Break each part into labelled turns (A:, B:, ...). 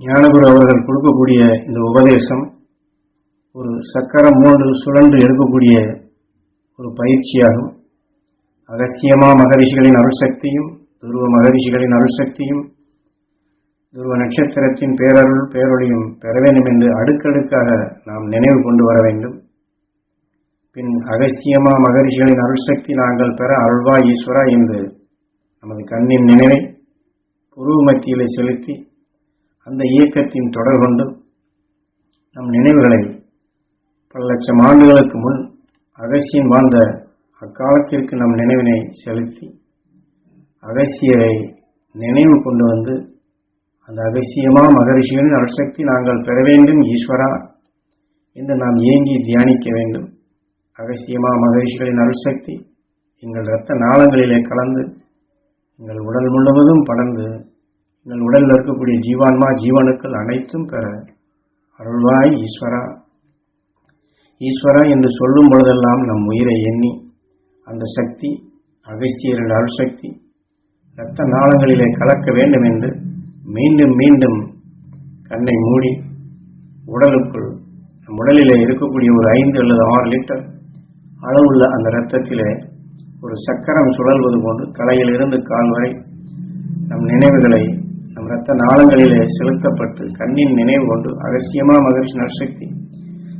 A: ஞானகுரு அவர்கள் கொடுக்கக்கூடிய இந்த உபதேசம் ஒரு சக்கரம் மூன்று சுழன்று எடுக்கக்கூடிய ஒரு பயிற்சியாகும். அகஸ்தியமா மகரிஷிகளின் அருள்சக்தியும் துருவ மகரிஷிகளின் அருள்சக்தியும் துருவ நட்சத்திரத்தின் பேரருள் பேரொழியும் பெற வேண்டும் என்று அடுக்கடுக்காக நாம் நினைவு கொண்டு வர வேண்டும். பின் அகஸ்தியமா மகரிஷிகளின் அருள்சக்தி நாங்கள் பெற அருள்வா ஈஸ்வரா என்று நமது கண்ணின் நினைவை புருவ மத்தியிலே செலுத்தி அந்த இயக்கத்தின் தொடர் கொண்டு நம் நினைவுகளை பல லட்சம் ஆண்டுகளுக்கு முன் அகசியன் வாழ்ந்த அக்காலத்திற்கு நம் நினைவினை செலுத்தி அகசியரை நினைவு கொண்டு வந்து அந்த அகசியமா மகரிஷிகளின் அருள்சக்தி நாங்கள் பெற வேண்டும் ஈஸ்வரா என்று நாம் ஏங்கி தியானிக்க வேண்டும். அகசியமா மகரிஷிகளின் அருள்சக்தி எங்கள் இரத்த நாளங்களிலே கலந்து எங்கள் உடல் முழுவதும் படர்ந்து எங்கள் உடலில் இருக்கக்கூடிய ஜீவான்மா ஜீவனுக்கள் அனைத்தும் பெற அருள்வாய் ஈஸ்வரா. ஈஸ்வரா என்று சொல்லும் பொழுதெல்லாம் நம் உயிரை எண்ணி அந்த சக்தி அகஸ்தியரின் அருள்சக்தி இரத்த நாளங்களிலே கலக்க வேண்டும் என்று மீண்டும் மீண்டும் கண்ணை மூடி உடலுக்குள் நம் உடலிலே இருக்கக்கூடிய ஒரு ஐந்து அல்லது ஆறு லிட்டர் அளவுள்ள அந்த இரத்தத்திலே ஒரு சக்கரம் சுழல்வது போன்று தலையிலிருந்து கால் வரை நம் நினைவுகளை ரத்த நாளங்களிலே செலுத்தப்பட்டு கண்ணின் நினைவு கொண்டு அகசியமா மகிழ்ச்சி நற்சக்தி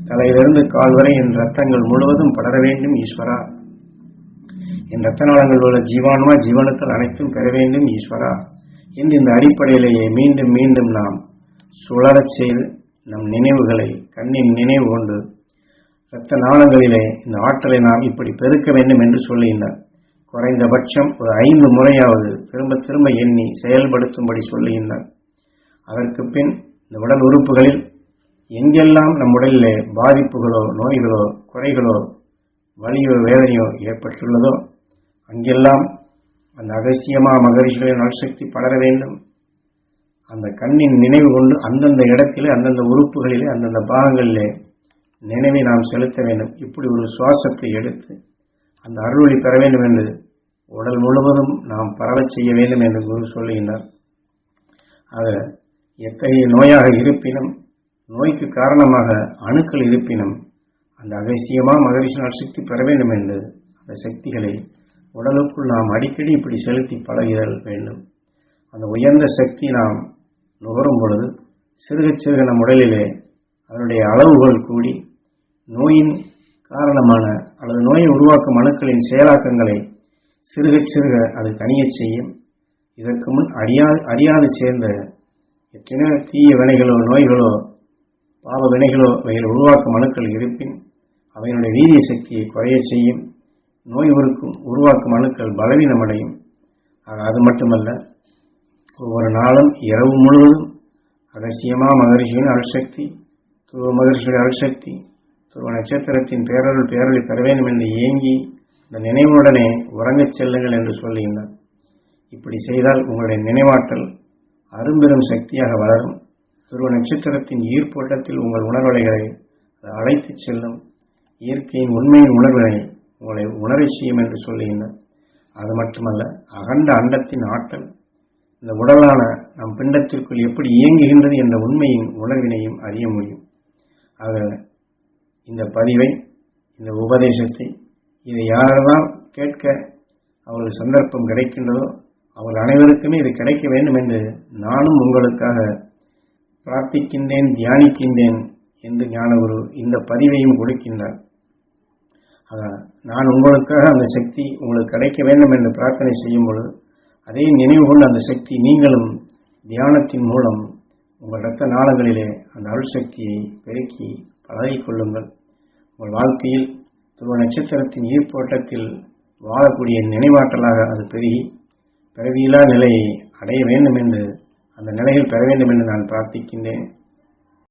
A: தலையிலிருந்து கால் வரை என் ரத்தங்கள் முழுவதும் படர வேண்டும் ஈஸ்வரா. என் ரத்த நாளங்கள் உள்ள ஜீவானுமா ஜீவனத்தில் அனைத்தும் பெற வேண்டும் ஈஸ்வரா. என்று இந்த அடிப்படையிலேயே மீண்டும் மீண்டும் நாம் சுழறச் செய்து நம் நினைவுகளை கண்ணின் நினைவு கொண்டு இரத்த நாளங்களிலே இந்த ஆற்றலை நாம் இப்படி பெருக்க வேண்டும் என்று சொல்லுகின்றார். குறைந்தபட்சம் ஒரு ஐந்து முறையாவது திரும்ப திரும்ப எண்ணி செயல்படுத்தும்படி சொல்லியிருந்தார் அதற்கு பின் இந்த உடல் உறுப்புகளில் எங்கெல்லாம் நம் உடலிலே பாதிப்புகளோ நோய்களோ குறைகளோ வலியோ வேதனையோ ஏற்பட்டுள்ளதோ அங்கெல்லாம் அந்த அகசியமா மகரிஷிகளின் நல்சக்தி படர வேண்டும். அந்த கண்ணின் நினைவு கொண்டு அந்தந்த இடத்திலே அந்தந்த உறுப்புகளிலே அந்தந்த பாகங்களிலே நினைவை நாம் செலுத்த வேண்டும். இப்படி ஒரு சுவாசத்தை எடுத்து அந்த அருளொளி பெற வேண்டும் என்று உடல் முழுவதும் நாம் பரவச் செய்ய வேண்டும் என்று குரு சொல்லுகின்றார். ஆக எத்தகைய நோயாக இருப்பினும் நோய்க்கு காரணமாக அணுக்கள் இருப்பினும் அந்த அகசியமா மகரிஷனால் சக்தி பெற வேண்டும் என்று அந்த சக்திகளை உடலுக்குள் நாம் அடிக்கடி இப்படி செலுத்தி பழகிதல் வேண்டும். அந்த உயர்ந்த சக்தி நாம் நுகரும் பொழுது சிறுக சிறுக நம் உடலிலே அதனுடைய அளவுகள் கூடி நோயின் காரணமான அல்லது நோயை உருவாக்கும் அணுக்களின் செயலாக்கங்களை சிறுக சிறுக அது தனியச் செய்யும். இதற்கு முன் அறியாது அறியாது சேர்ந்த எத்தனையோ தீய வினைகளோ நோய்களோ பாவ வினைகளோ அவைகள் உருவாக்கும் அணுக்கள் இருப்பின் அவைகளுடைய வீரிய சக்தியை குறைய செய்யும். நோய் உருக்கும் உருவாக்கும் அணுக்கள் பலவீனமடையும். ஆக அது மட்டுமல்ல ஒவ்வொரு நாளும் இரவு முழுவதும் அகசியமா மகரிஷியின் அருள்சக்தி துருவ மகரிஷியின் அருள்சக்தி துருவ நட்சத்திரத்தின் பேரருள் பேரொழி பெற வேண்டும் என்று ஏங்கி இந்த நினைவுடனே உறங்கச் செல்லுங்கள் என்று சொல்லுகின்றார். இப்படி செய்தால் உங்களுடைய நினைவாற்றல் அரும்பெரும் சக்தியாக வளரும். துருவ நட்சத்திரத்தின் ஈர்ப்போட்டத்தில் உங்கள் உணர்வலைகளை அது அழைத்துச் செல்லும். இயற்கையின் உண்மையின் உணர்வினை உங்களை உணரச் செய்யும் என்று சொல்லுகின்றார். அது மட்டுமல்ல அகண்ட அண்டத்தின் ஆற்றல் இந்த உடலான நம் பிண்டத்திற்குள் எப்படி இயங்குகின்றது என்ற உண்மையின் உணர்வினையும் அறிய முடியும். ஆக இந்த பதிவை இந்த உபதேசத்தை இதை யாரெல்லாம் கேட்க அவர்கள் சந்தர்ப்பம் கிடைக்கின்றதோ அவர்கள் அனைவருக்குமே இது கிடைக்க வேண்டும் என்று நானும் உங்களுக்காக பிரார்த்திக்கின்றேன் தியானிக்கின்றேன் என்று ஞானகுரு இந்த பதிவையும் கொடுக்கின்றார். அதான் நான் உங்களுக்காக அந்த சக்தி உங்களுக்கு கிடைக்க வேண்டும் என்று பிரார்த்தனை செய்யும் பொழுது அதே நினைவு கொண்டு அந்த சக்தி நீங்களும் தியானத்தின் மூலம் உங்கள் இரத்த நாளங்களிலே அந்த அருள் சக்தியை பெருக்கி பழகிக் கொள்ளுங்கள். உங்கள் வாழ்க்கையில் துருவ நட்சத்திரத்தின் ஈர்ப்போட்டத்தில் வாழக்கூடிய நினைவாற்றலாக அது பெருகி பிறவியிலா நிலையை அடைய வேண்டும் என்று அந்த நிலையில் பெற வேண்டும் என்று நான் பிரார்த்திக்கின்றேன்.